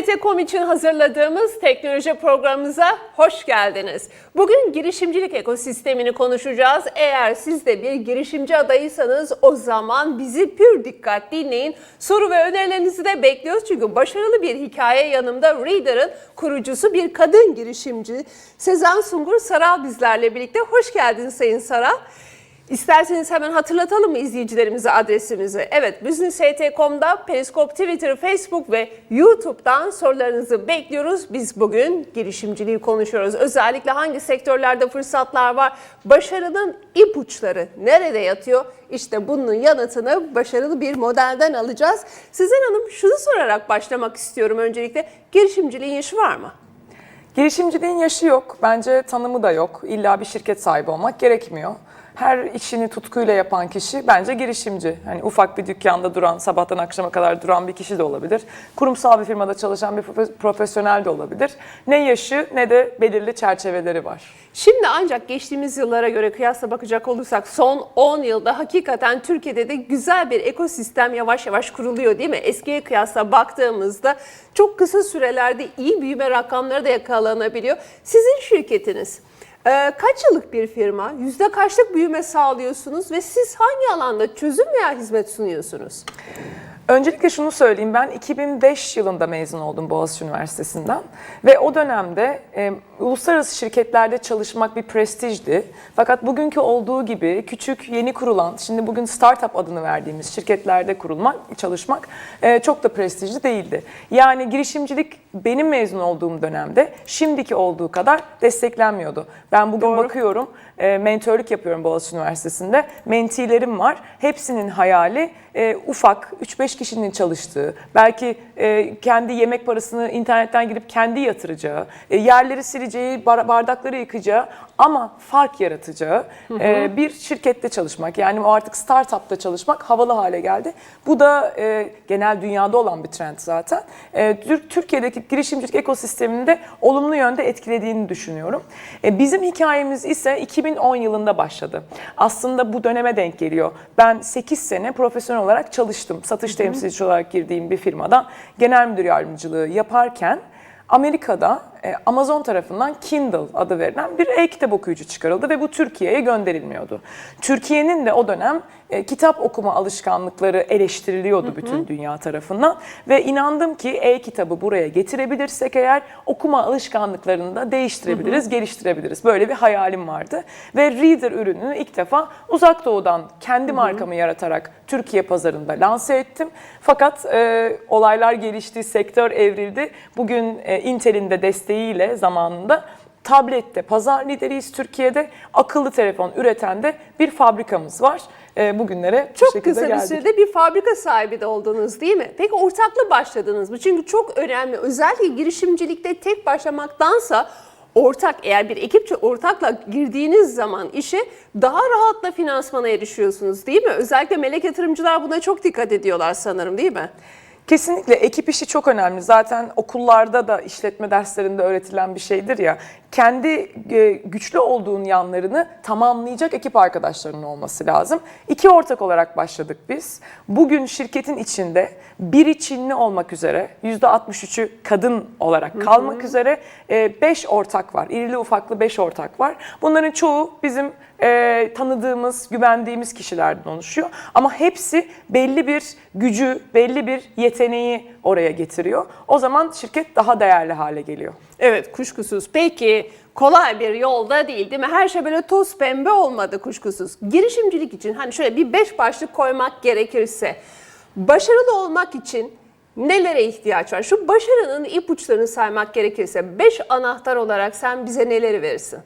ST.com için hazırladığımız teknoloji programımıza hoş geldiniz. Bugün girişimcilik ekosistemini konuşacağız. Eğer siz de bir girişimci adayıysanız o zaman bizi pür dikkat dinleyin. Soru ve önerilerinizi de bekliyoruz. Çünkü başarılı bir hikaye yanımda Reader'ın kurucusu bir kadın girişimci Sezen Sungur Saral bizlerle birlikte. Hoş geldin Sayın Saral. İsterseniz hemen hatırlatalım mı izleyicilerimize adresimizi? Evet, business.com.com'da, Periskop, Twitter, Facebook ve YouTube'dan sorularınızı bekliyoruz. Biz bugün girişimciliği konuşuyoruz. Özellikle hangi sektörlerde fırsatlar var? Başarının ipuçları nerede yatıyor? İşte bunun yanıtını başarılı bir modelden alacağız. Sezen Hanım şunu sorarak başlamak istiyorum öncelikle. Girişimciliğin yaşı var mı? Girişimciliğin yaşı yok. Bence tanımı da yok. İlla bir şirket sahibi olmak gerekmiyor. Her işini tutkuyla yapan kişi bence girişimci. Hani ufak bir dükkanda duran, sabahtan akşama kadar duran bir kişi de olabilir. Kurumsal bir firmada çalışan bir profe- profesyonel de olabilir. Ne yaşı ne de belirli çerçeveleri var. Şimdi ancak geçtiğimiz yıllara göre kıyasla bakacak olursak son 10 yılda hakikaten Türkiye'de de güzel bir ekosistem yavaş yavaş kuruluyor değil mi? Eskiye kıyasla baktığımızda çok kısa sürelerde iyi büyüme rakamları da yakalanabiliyor. Sizin şirketiniz e, kaç yıllık bir firma? Yüzde kaçlık büyüme sağlıyorsunuz ve siz hangi alanda çözüm veya hizmet sunuyorsunuz? Öncelikle şunu söyleyeyim ben 2005 yılında mezun oldum Boğaziçi Üniversitesi'nden ve o dönemde e, uluslararası şirketlerde çalışmak bir prestijdi. Fakat bugünkü olduğu gibi küçük yeni kurulan, şimdi bugün startup adını verdiğimiz şirketlerde kurulmak, çalışmak e, çok da prestijli değildi. Yani girişimcilik benim mezun olduğum dönemde şimdiki olduğu kadar desteklenmiyordu. Ben bugün bakıyorum, e, mentörlük yapıyorum Boğaziçi Üniversitesi'nde. Mentilerim var. Hepsinin hayali e, ufak 3-5 kişinin çalıştığı, belki e, kendi yemek parasını internetten girip kendi yatıracağı, e, yerleri sileceği, bar- bardakları yıkacağı ama fark yaratacağı e, bir şirkette çalışmak. Yani o artık startupta çalışmak havalı hale geldi. Bu da e, genel dünyada olan bir trend zaten. E, Tür- Türkiye'deki girişimcilik ekosisteminde olumlu yönde etkilediğini düşünüyorum. E, bizim hikayemiz ise 2010 yılında başladı. Aslında bu döneme denk geliyor. Ben 8 sene profesyonel olarak çalıştım. Satış temsilcisi olarak girdiğim bir firmada genel müdür yardımcılığı yaparken Amerika'da e, Amazon tarafından Kindle adı verilen bir e-kitap okuyucu çıkarıldı ve bu Türkiye'ye gönderilmiyordu. Türkiye'nin de o dönem e, kitap okuma alışkanlıkları eleştiriliyordu bütün dünya tarafından ve inandım ki e-kitabı buraya getirebilirsek eğer okuma alışkanlıklarını da değiştirebiliriz, geliştirebiliriz. Böyle bir hayalim vardı ve Reader ürününü ilk defa Uzak Doğu'dan kendi markamı yaratarak Türkiye pazarında lanse ettim. Fakat e, olaylar gelişti, sektör evrildi. Bugün e, Intel'in de desteğiyle zamanında tablette pazar lideriyiz Türkiye'de. Akıllı telefon üreten de bir fabrikamız var. E, bugünlere bu Çok şekilde kısa bir geldik. sürede bir fabrika sahibi de oldunuz değil mi? Peki ortaklı başladınız mı? Çünkü çok önemli. Özellikle girişimcilikte tek başlamaktansa ortak eğer bir ekipçe ortakla girdiğiniz zaman işe daha rahatla finansmana erişiyorsunuz değil mi? Özellikle melek yatırımcılar buna çok dikkat ediyorlar sanırım değil mi? Kesinlikle ekip işi çok önemli. Zaten okullarda da işletme derslerinde öğretilen bir şeydir ya. Kendi e, güçlü olduğun yanlarını tamamlayacak ekip arkadaşlarının olması lazım. İki ortak olarak başladık biz. Bugün şirketin içinde biri Çinli olmak üzere, %63'ü kadın olarak kalmak üzere 5 ortak var. İrili ufaklı 5 ortak var. Bunların çoğu bizim e, tanıdığımız, güvendiğimiz kişilerden oluşuyor. Ama hepsi belli bir gücü, belli bir yeteneği oraya getiriyor. O zaman şirket daha değerli hale geliyor. Evet kuşkusuz. Peki kolay bir yolda değil değil mi? Her şey böyle toz pembe olmadı kuşkusuz. Girişimcilik için hani şöyle bir beş başlık koymak gerekirse başarılı olmak için nelere ihtiyaç var? Şu başarının ipuçlarını saymak gerekirse beş anahtar olarak sen bize neleri verirsin?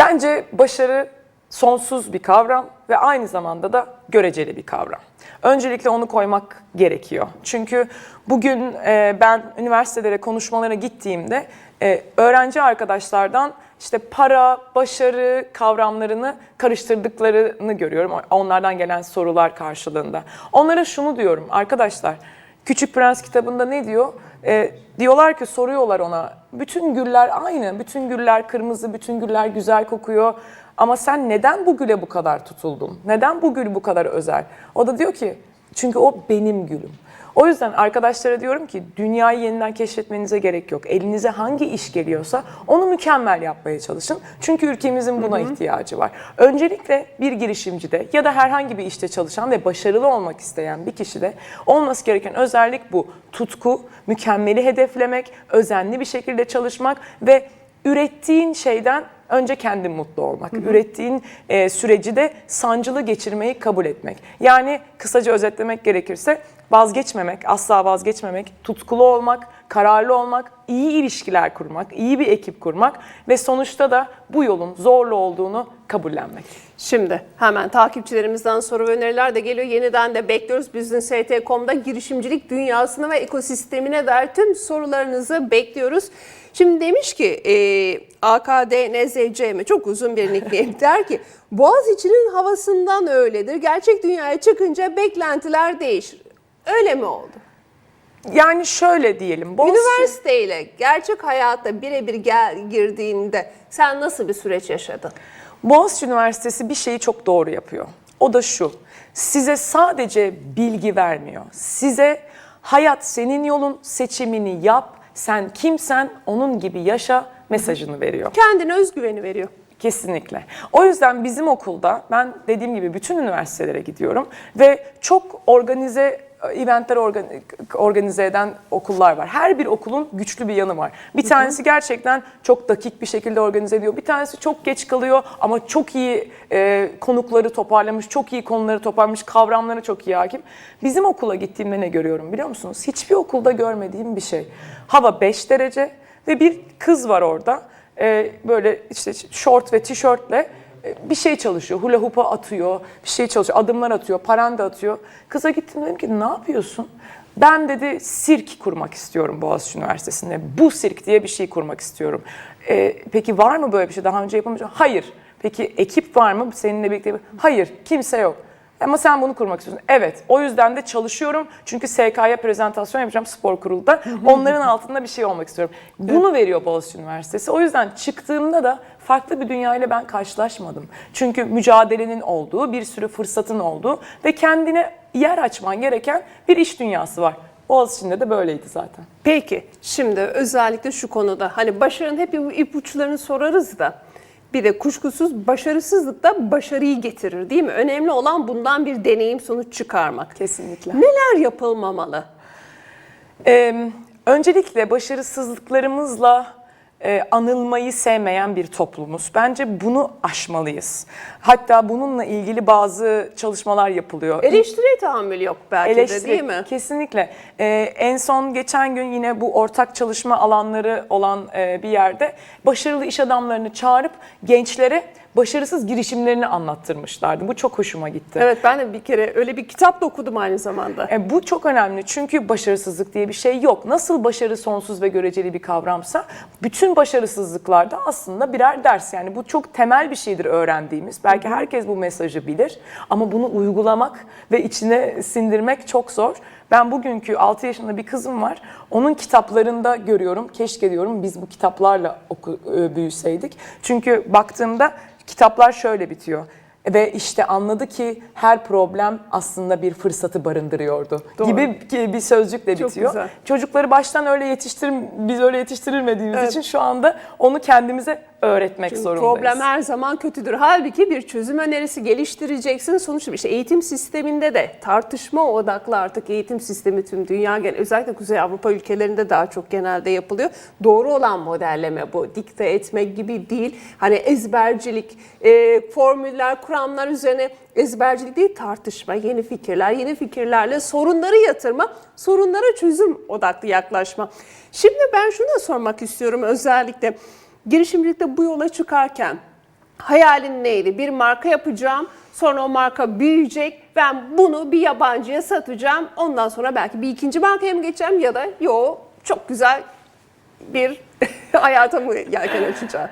Bence başarı sonsuz bir kavram ve aynı zamanda da göreceli bir kavram. Öncelikle onu koymak gerekiyor. Çünkü bugün e, ben üniversitelere konuşmalara gittiğimde e, öğrenci arkadaşlardan işte para, başarı kavramlarını karıştırdıklarını görüyorum. Onlardan gelen sorular karşılığında. Onlara şunu diyorum arkadaşlar. Küçük Prens kitabında ne diyor? E, diyorlar ki soruyorlar ona bütün güller aynı, bütün güller kırmızı, bütün güller güzel kokuyor. Ama sen neden bu güle bu kadar tutuldun? Neden bu gül bu kadar özel? O da diyor ki çünkü o benim gülüm. O yüzden arkadaşlara diyorum ki dünyayı yeniden keşfetmenize gerek yok. Elinize hangi iş geliyorsa onu mükemmel yapmaya çalışın. Çünkü ülkemizin buna ihtiyacı var. Öncelikle bir girişimcide ya da herhangi bir işte çalışan ve başarılı olmak isteyen bir kişide olması gereken özellik bu. Tutku, mükemmeli hedeflemek, özenli bir şekilde çalışmak ve ürettiğin şeyden önce kendin mutlu olmak. Ürettiğin e, süreci de sancılı geçirmeyi kabul etmek. Yani kısaca özetlemek gerekirse vazgeçmemek, asla vazgeçmemek, tutkulu olmak, kararlı olmak, iyi ilişkiler kurmak, iyi bir ekip kurmak ve sonuçta da bu yolun zorlu olduğunu kabullenmek. Şimdi hemen takipçilerimizden soru ve öneriler de geliyor. Yeniden de bekliyoruz. Business.com'da girişimcilik dünyasına ve ekosistemine dair tüm sorularınızı bekliyoruz. Şimdi demiş ki e, AKDNZCM çok uzun bir nickname der ki Boğaziçi'nin havasından öyledir. Gerçek dünyaya çıkınca beklentiler değişir. Öyle mi oldu? Yani şöyle diyelim. Boğaziçi- Üniversiteyle gerçek hayatta birebir gel girdiğinde sen nasıl bir süreç yaşadın? Boğaziçi Üniversitesi bir şeyi çok doğru yapıyor. O da şu. Size sadece bilgi vermiyor. Size hayat senin yolun, seçimini yap. Sen kimsen onun gibi yaşa mesajını veriyor. Kendine özgüveni veriyor. Kesinlikle. O yüzden bizim okulda ben dediğim gibi bütün üniversitelere gidiyorum ve çok organize eventler organ- organize eden okullar var. Her bir okulun güçlü bir yanı var. Bir tanesi gerçekten çok dakik bir şekilde organize ediyor. Bir tanesi çok geç kalıyor ama çok iyi e, konukları toparlamış, çok iyi konuları toparlamış, kavramları çok iyi hakim. Bizim okula gittiğimde ne görüyorum biliyor musunuz? Hiçbir okulda görmediğim bir şey. Hava 5 derece ve bir kız var orada e, böyle işte short ve tişörtle bir şey çalışıyor. Hula hoop'a atıyor, bir şey çalışıyor, adımlar atıyor, paranda atıyor. Kıza gittim dedim ki ne yapıyorsun? Ben dedi sirk kurmak istiyorum Boğaziçi Üniversitesi'nde. Bu sirk diye bir şey kurmak istiyorum. E, peki var mı böyle bir şey? Daha önce yapılmış? Hayır. Peki ekip var mı seninle birlikte? Hayır, kimse yok. Ama sen bunu kurmak istiyorsun. Evet. O yüzden de çalışıyorum. Çünkü SK'ya prezentasyon yapacağım spor kurulda. Onların altında bir şey olmak istiyorum. Bunu veriyor Boğaziçi Üniversitesi. O yüzden çıktığımda da farklı bir dünyayla ben karşılaşmadım. Çünkü mücadelenin olduğu, bir sürü fırsatın olduğu ve kendine yer açman gereken bir iş dünyası var. Boğaziçi'nde de böyleydi zaten. Peki şimdi özellikle şu konuda hani başarının hep ipuçlarını sorarız da bir de kuşkusuz başarısızlık da başarıyı getirir değil mi? Önemli olan bundan bir deneyim sonuç çıkarmak. Kesinlikle. Neler yapılmamalı? Ee, öncelikle başarısızlıklarımızla e, anılmayı sevmeyen bir toplumuz. Bence bunu aşmalıyız. Hatta bununla ilgili bazı çalışmalar yapılıyor. Eleştiriye tahammül yok belki de Eleştiri- değil mi? Kesinlikle. Ee, en son geçen gün yine bu ortak çalışma alanları olan e, bir yerde başarılı iş adamlarını çağırıp gençlere başarısız girişimlerini anlattırmışlardı. Bu çok hoşuma gitti. Evet ben de bir kere öyle bir kitap da okudum aynı zamanda. E, bu çok önemli çünkü başarısızlık diye bir şey yok. Nasıl başarı sonsuz ve göreceli bir kavramsa bütün başarısızlıklarda aslında birer ders. Yani bu çok temel bir şeydir öğrendiğimiz. Belki herkes bu mesajı bilir ama bunu uygulamak ve içine sindirmek çok zor. Ben bugünkü 6 yaşında bir kızım var. Onun kitaplarında görüyorum. Keşke diyorum biz bu kitaplarla oku, e, büyüseydik. Çünkü baktığımda kitaplar şöyle bitiyor. Ve işte anladı ki her problem aslında bir fırsatı barındırıyordu Doğru. gibi bir sözcükle Çok bitiyor. güzel. Çocukları baştan öyle yetiştir biz öyle yetiştirilmediğimiz Evet. için şu anda onu kendimize öğretmek zorundayız. Problem her zaman kötüdür. Halbuki bir çözüm önerisi geliştireceksin. Sonuçta işte eğitim sisteminde de tartışma odaklı artık eğitim sistemi tüm dünya genel özellikle Kuzey Avrupa ülkelerinde daha çok genelde yapılıyor. Doğru olan modelleme bu. Dikte etmek gibi değil. Hani ezbercilik, e, formüller, kuramlar üzerine ezbercilik değil tartışma, yeni fikirler, yeni fikirlerle sorunları yatırma, sorunlara çözüm odaklı yaklaşma. Şimdi ben şunu da sormak istiyorum özellikle. Girişimcilikte bu yola çıkarken hayalin neydi? Bir marka yapacağım, sonra o marka büyüyecek, ben bunu bir yabancıya satacağım. Ondan sonra belki bir ikinci markaya mı geçeceğim ya da yo çok güzel bir hayata mı yelken açacağım?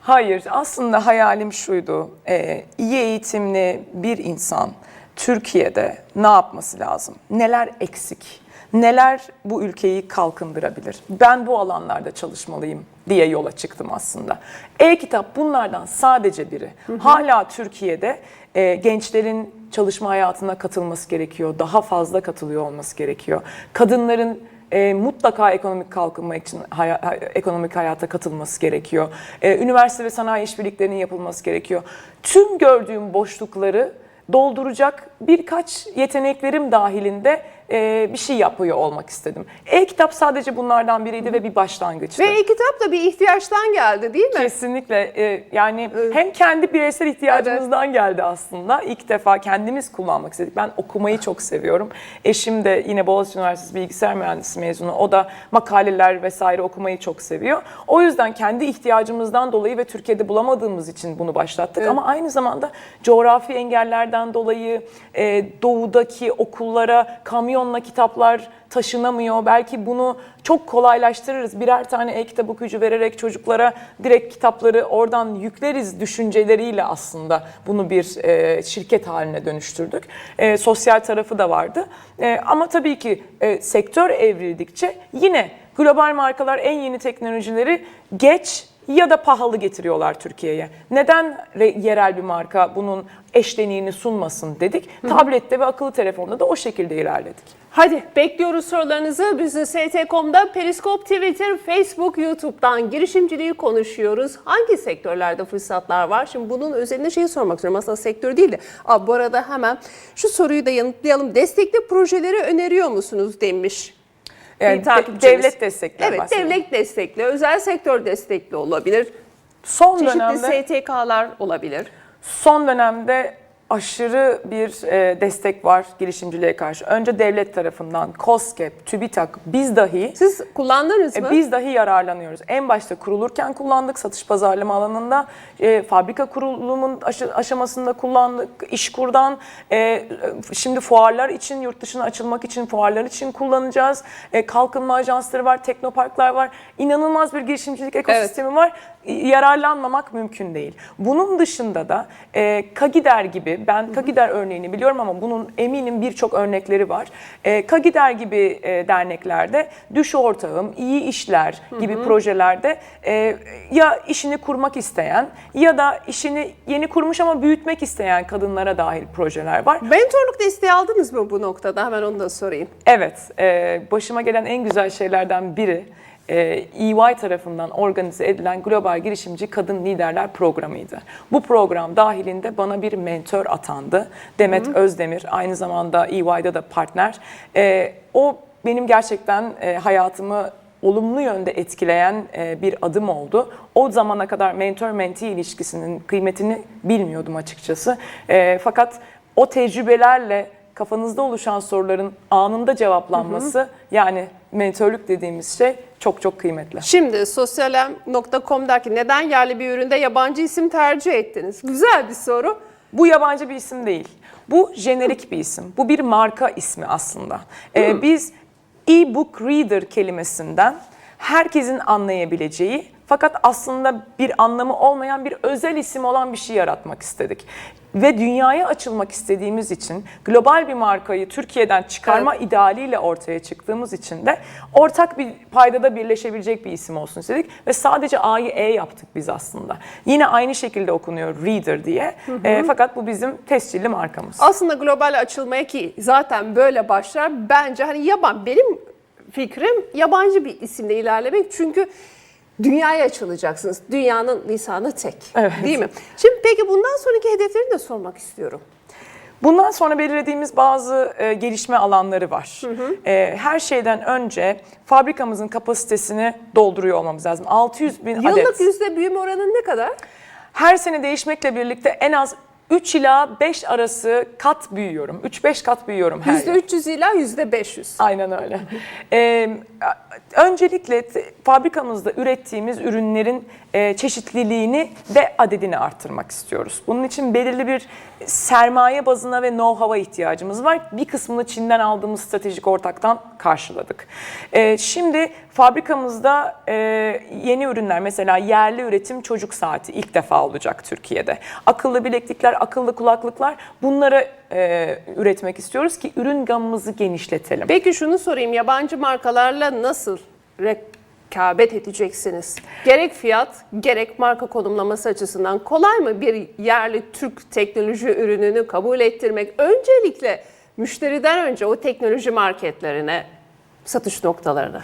Hayır, aslında hayalim şuydu. Ee, iyi eğitimli bir insan Türkiye'de ne yapması lazım? Neler eksik? Neler bu ülkeyi kalkındırabilir? Ben bu alanlarda çalışmalıyım diye yola çıktım aslında. E-kitap bunlardan sadece biri. Hala Türkiye'de e, gençlerin çalışma hayatına katılması gerekiyor. Daha fazla katılıyor olması gerekiyor. Kadınların e, mutlaka ekonomik kalkınma için haya- ha- ekonomik hayata katılması gerekiyor. E, üniversite ve sanayi işbirliklerinin yapılması gerekiyor. Tüm gördüğüm boşlukları dolduracak birkaç yeteneklerim dahilinde e, bir şey yapıyor olmak istedim. E-kitap sadece bunlardan biriydi ve bir başlangıçtı. Ve e-kitap da bir ihtiyaçtan geldi değil mi? Kesinlikle e, yani hem kendi bireysel ihtiyacımızdan geldi aslında. İlk defa kendimiz kullanmak istedik. Ben okumayı çok seviyorum. Eşim de yine Boğaziçi Üniversitesi bilgisayar mühendisi mezunu. O da makaleler vesaire okumayı çok seviyor. O yüzden kendi ihtiyacımızdan dolayı ve Türkiye'de bulamadığımız için bunu başlattık. Ama aynı zamanda coğrafi engellerden dolayı e, doğudaki okullara kamyonla kitaplar taşınamıyor. Belki bunu çok kolaylaştırırız. Birer tane e-kitap okuyucu vererek çocuklara direkt kitapları oradan yükleriz düşünceleriyle aslında bunu bir e, şirket haline dönüştürdük. E, sosyal tarafı da vardı. E, ama tabii ki e, sektör evrildikçe yine global markalar en yeni teknolojileri geç ya da pahalı getiriyorlar Türkiye'ye. Neden re- yerel bir marka bunun eşleniğini sunmasın dedik. Tablette ve akıllı telefonda da o şekilde ilerledik. Hadi bekliyoruz sorularınızı. Business.com.da, Periskop, Twitter, Facebook, YouTube'dan girişimciliği konuşuyoruz. Hangi sektörlerde fırsatlar var? Şimdi bunun özelinde şeyi sormak istiyorum. Aslında sektör değil de. Aa, bu arada hemen şu soruyu da yanıtlayalım. Destekli projeleri öneriyor musunuz demiş. Yani bir takipçimiz. devlet destekler Evet, bahsediyorum. devlet destekli, özel sektör destekli olabilir. Son Çeşitli dönemde STK'lar olabilir. son dönemde aşırı bir e, destek var girişimciliğe karşı. Önce devlet tarafından COSGAP, TÜBİTAK, biz dahi Siz kullandınız E, mı? Biz dahi yararlanıyoruz. En başta kurulurken kullandık, satış pazarlama alanında, e, fabrika kurulumun aşı- aşamasında kullandık, işkurdan, e, şimdi fuarlar için, yurt dışına açılmak için, fuarlar için kullanacağız. E, kalkınma ajansları var, teknoparklar var. İnanılmaz bir girişimcilik ekosistemi var. Yararlanmamak mümkün değil. Bunun dışında da e, Kagider gibi, ben Kagider örneğini biliyorum ama bunun eminim birçok örnekleri var. E, Kagider gibi e, derneklerde düş ortağım, iyi işler gibi projelerde e, ya işini kurmak isteyen ya da işini yeni kurmuş ama büyütmek isteyen kadınlara dahil projeler var. Mentorluk desteği aldınız mı bu noktada? Hemen onu da sorayım. Evet, e, başıma gelen en güzel şeylerden biri EY tarafından organize edilen Global Girişimci Kadın Liderler Programı'ydı. Bu program dahilinde bana bir mentor atandı. Demet Özdemir, aynı zamanda EY'da da partner. E, o benim gerçekten e, hayatımı olumlu yönde etkileyen e, bir adım oldu. O zamana kadar mentor-mentee ilişkisinin kıymetini bilmiyordum açıkçası. E, fakat o tecrübelerle kafanızda oluşan soruların anında cevaplanması yani mentörlük dediğimiz şey çok çok kıymetli. Şimdi sosyalem.com'daki neden yerli bir üründe yabancı isim tercih ettiniz? Güzel bir soru. Bu yabancı bir isim değil. Bu jenerik bir isim. Bu bir marka ismi aslında. Ee, biz e-book reader kelimesinden herkesin anlayabileceği fakat aslında bir anlamı olmayan bir özel isim olan bir şey yaratmak istedik. Ve dünyaya açılmak istediğimiz için global bir markayı Türkiye'den çıkarma idealiyle ortaya çıktığımız için de ortak bir paydada birleşebilecek bir isim olsun istedik. Ve sadece A'yı E yaptık biz aslında. Yine aynı şekilde okunuyor Reader diye. Ee, fakat bu bizim tescilli markamız. Aslında global açılmaya ki zaten böyle başlar. Bence hani yaban benim fikrim yabancı bir isimle ilerlemek. Çünkü dünyaya açılacaksınız. Dünyanın lisanı tek. Evet. Değil mi? Şimdi peki bundan sonraki hedeflerini de sormak istiyorum. Bundan sonra belirlediğimiz bazı e, gelişme alanları var. E, her şeyden önce fabrikamızın kapasitesini dolduruyor olmamız lazım. 600 bin Yıllık adet. yüzde büyüme oranı ne kadar? Her sene değişmekle birlikte en az 3 ila 5 arası kat büyüyorum. 3-5 kat büyüyorum her yıl. 300 ila yüzde 500. Aynen öyle. Ee, öncelikle fabrikamızda ürettiğimiz ürünlerin e, çeşitliliğini ve adedini arttırmak istiyoruz. Bunun için belirli bir sermaye bazına ve know-how'a ihtiyacımız var. Bir kısmını Çin'den aldığımız stratejik ortaktan karşıladık. Ee, şimdi fabrikamızda e, yeni ürünler mesela yerli üretim çocuk saati ilk defa olacak Türkiye'de. Akıllı bileklikler, akıllı kulaklıklar bunları e, üretmek istiyoruz ki ürün gamımızı genişletelim. Peki şunu sorayım. Yabancı markalarla nasıl rekabet edeceksiniz? Gerek fiyat, gerek marka konumlaması açısından kolay mı bir yerli Türk teknoloji ürününü kabul ettirmek? Öncelikle müşteriden önce o teknoloji marketlerine, satış noktalarına.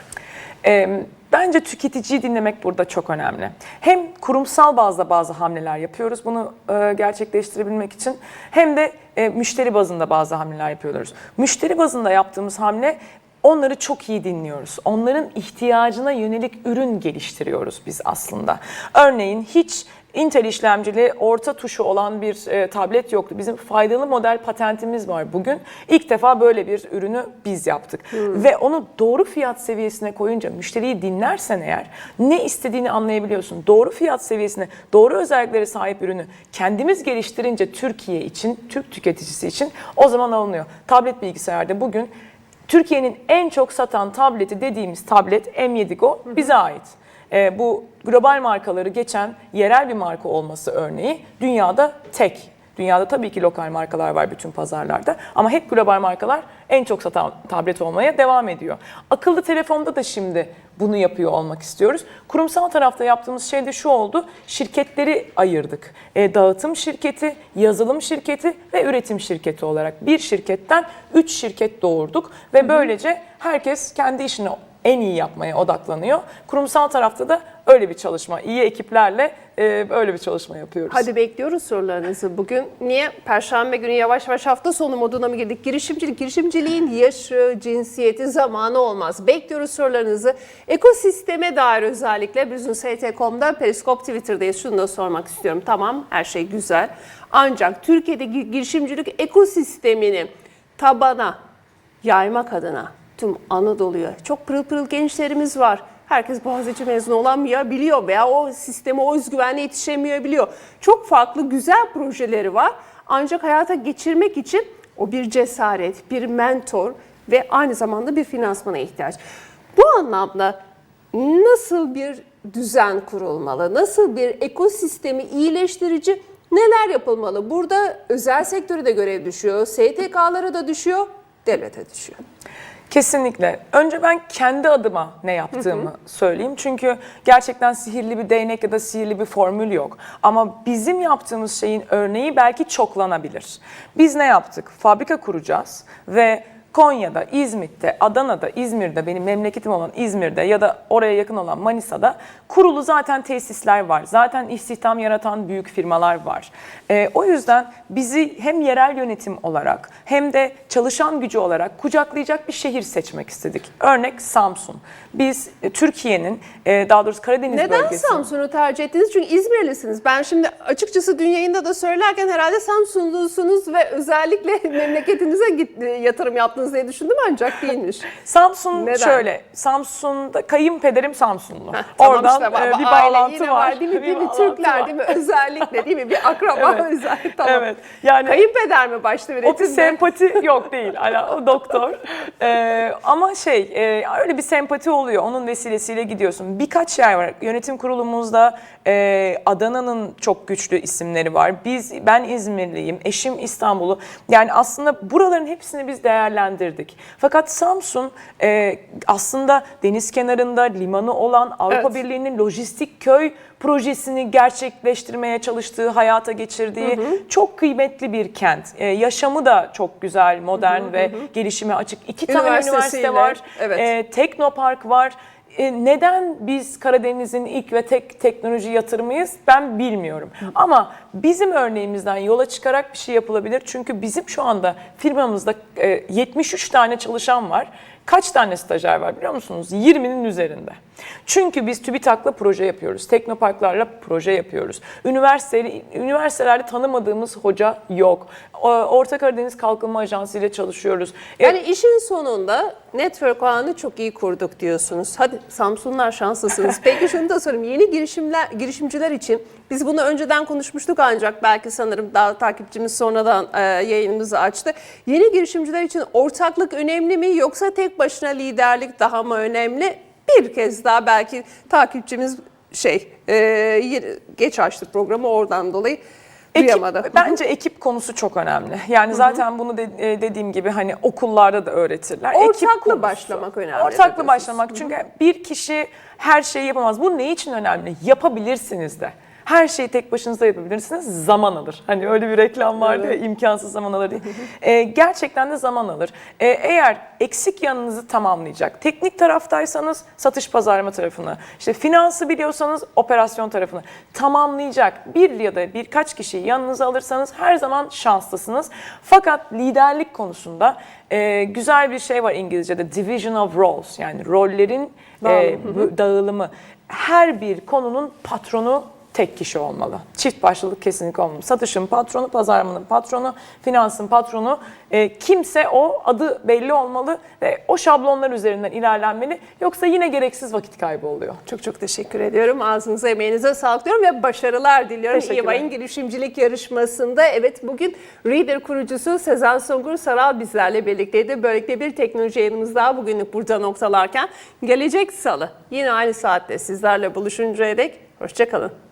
E, bence tüketiciyi dinlemek burada çok önemli. Hem kurumsal bazda bazı hamleler yapıyoruz bunu e, gerçekleştirebilmek için hem de e, müşteri bazında bazı hamleler yapıyoruz. Müşteri bazında yaptığımız hamle onları çok iyi dinliyoruz. Onların ihtiyacına yönelik ürün geliştiriyoruz biz aslında. Örneğin hiç Intel işlemcili orta tuşu olan bir e, tablet yoktu. Bizim faydalı model patentimiz var bugün. İlk defa böyle bir ürünü biz yaptık. Ve onu doğru fiyat seviyesine koyunca müşteriyi dinlersen eğer ne istediğini anlayabiliyorsun. Doğru fiyat seviyesine, doğru özelliklere sahip ürünü kendimiz geliştirince Türkiye için, Türk tüketicisi için o zaman alınıyor. Tablet bilgisayarda bugün Türkiye'nin en çok satan tableti dediğimiz tablet M7 Go bize ait. Ee, bu global markaları geçen yerel bir marka olması örneği dünyada tek. Dünyada tabii ki lokal markalar var bütün pazarlarda ama hep global markalar en çok satan tablet olmaya devam ediyor. Akıllı telefonda da şimdi bunu yapıyor olmak istiyoruz. Kurumsal tarafta yaptığımız şey de şu oldu. Şirketleri ayırdık. E, dağıtım şirketi, yazılım şirketi ve üretim şirketi olarak bir şirketten üç şirket doğurduk ve böylece herkes kendi işini en iyi yapmaya odaklanıyor. Kurumsal tarafta da öyle bir çalışma, iyi ekiplerle e, öyle bir çalışma yapıyoruz. Hadi bekliyoruz sorularınızı bugün. Niye? Perşembe günü yavaş yavaş hafta sonu moduna mı girdik? Girişimcilik, girişimciliğin yaşı, cinsiyeti, zamanı olmaz. Bekliyoruz sorularınızı. Ekosisteme dair özellikle Business ST.com'da Periskop Twitter'dayız. Şunu da sormak istiyorum. Tamam her şey güzel. Ancak Türkiye'deki girişimcilik ekosistemini tabana yaymak adına tüm Anadolu'ya çok pırıl pırıl gençlerimiz var. Herkes Boğaziçi mezunu olamayabiliyor veya o sisteme o özgüvenle yetişemeyebiliyor. Çok farklı güzel projeleri var. Ancak hayata geçirmek için o bir cesaret, bir mentor ve aynı zamanda bir finansmana ihtiyaç. Bu anlamda nasıl bir düzen kurulmalı? Nasıl bir ekosistemi iyileştirici neler yapılmalı? Burada özel sektöre de görev düşüyor, STK'lara da düşüyor, devlete düşüyor. Kesinlikle. Önce ben kendi adıma ne yaptığımı söyleyeyim. Çünkü gerçekten sihirli bir değnek ya da sihirli bir formül yok. Ama bizim yaptığımız şeyin örneği belki çoklanabilir. Biz ne yaptık? Fabrika kuracağız ve Konya'da, İzmit'te, Adana'da, İzmir'de, benim memleketim olan İzmir'de ya da oraya yakın olan Manisa'da kurulu zaten tesisler var. Zaten istihdam yaratan büyük firmalar var. Ee, o yüzden bizi hem yerel yönetim olarak hem de çalışan gücü olarak kucaklayacak bir şehir seçmek istedik. Örnek Samsun. Biz e, Türkiye'nin, e, daha doğrusu Karadeniz Neden bölgesi... Samsun'u tercih ettiniz? Çünkü İzmirlisiniz. Ben şimdi açıkçası dün yayında da söylerken herhalde Samsunlusunuz ve özellikle memleketinize git, yatırım yaptınız diye düşündüm ancak değilmiş. Samsun Neden? şöyle, Samsun'da kayınpederim Samsunlu. Heh, tamam Oradan işte, e, bir bağlantı yine var. Değil mi? Bir bağlantı Türkler var. değil mi? Özellikle değil mi? Bir akraba Evet. özellik. Tamam. Evet. Yani Kayınpeder mi başta o bir üretimde? sempati yok değil. Hala o doktor. Ee, ama şey e, öyle bir sempati oluyor. Onun vesilesiyle gidiyorsun. Birkaç yer var. Yönetim kurulumuzda e, Adana'nın çok güçlü isimleri var. Biz ben İzmirliyim. Eşim İstanbul'u. Yani aslında buraların hepsini biz değerlendirdik. Fakat Samsun e, aslında deniz kenarında limanı olan Avrupa Evet. Birliği'nin lojistik köy projesini gerçekleştirmeye çalıştığı, hayata geçirdiği çok kıymetli bir kent. Ee, yaşamı da çok güzel, modern ve gelişime açık. İki tane üniversite var, evet. Ee, teknopark var. Ee, neden biz Karadeniz'in ilk ve tek teknoloji yatırımıyız ben bilmiyorum. Ama bizim örneğimizden yola çıkarak bir şey yapılabilir. Çünkü bizim şu anda firmamızda e, 73 tane çalışan var. Kaç tane stajyer var biliyor musunuz? 20'nin üzerinde. Çünkü biz TÜBİTAK'la proje yapıyoruz. Teknoparklarla proje yapıyoruz. Üniversite, üniversitelerde tanımadığımız hoca yok. Orta Karadeniz Kalkınma Ajansı ile çalışıyoruz. E, Yani işin sonunda network ağını çok iyi kurduk diyorsunuz. Hadi Samsunlar şanslısınız. Peki şunu da sorayım. Yeni girişimler girişimciler için biz bunu önceden konuşmuştuk ancak belki sanırım daha takipçimiz sonradan e, yayınımızı açtı. Yeni girişimciler için ortaklık önemli mi yoksa tek başına liderlik daha mı önemli? Bir kez daha belki takipçimiz şey e, geç açtı programı oradan dolayı duyamadı. Ekip, bence ekip konusu çok önemli. Yani zaten bunu de- e, dediğim gibi hani okullarda da öğretirler. Ekip Ortaklı konusu. başlamak önemli Ortaklı başlamak çünkü bir kişi her şeyi yapamaz. Bu ne için önemli? Yapabilirsiniz de. Her şeyi tek başınıza yapabilirsiniz. Zaman alır. Hani öyle bir reklam vardı ya imkansız zaman alır diye. Ee, gerçekten de zaman alır. Ee, eğer eksik yanınızı tamamlayacak, teknik taraftaysanız satış pazarlama tarafını, işte finansı biliyorsanız operasyon tarafını tamamlayacak bir ya da birkaç kişiyi yanınıza alırsanız her zaman şanslısınız. Fakat liderlik konusunda e, güzel bir şey var İngilizce'de division of roles yani rollerin e, dağılımı. Her bir konunun patronu tek kişi olmalı. Çift başlılık kesinlikle olmalı. Satışın patronu, pazarlamanın patronu, finansın patronu. e, kimse o adı belli olmalı ve o şablonlar üzerinden ilerlenmeli. Yoksa yine gereksiz vakit kaybı oluyor. Çok çok teşekkür ediyorum. Ağzınıza emeğinize sağlık diyorum ve başarılar diliyorum. İYİMA'nın girişimcilik yarışmasında. Evet bugün Reader kurucusu Sezen Sungur Saral bizlerle birlikteydi. Böylelikle bir teknoloji yayınımız daha bugünlük burada noktalarken gelecek salı yine aynı saatte sizlerle buluşuncaya dek hoşçakalın.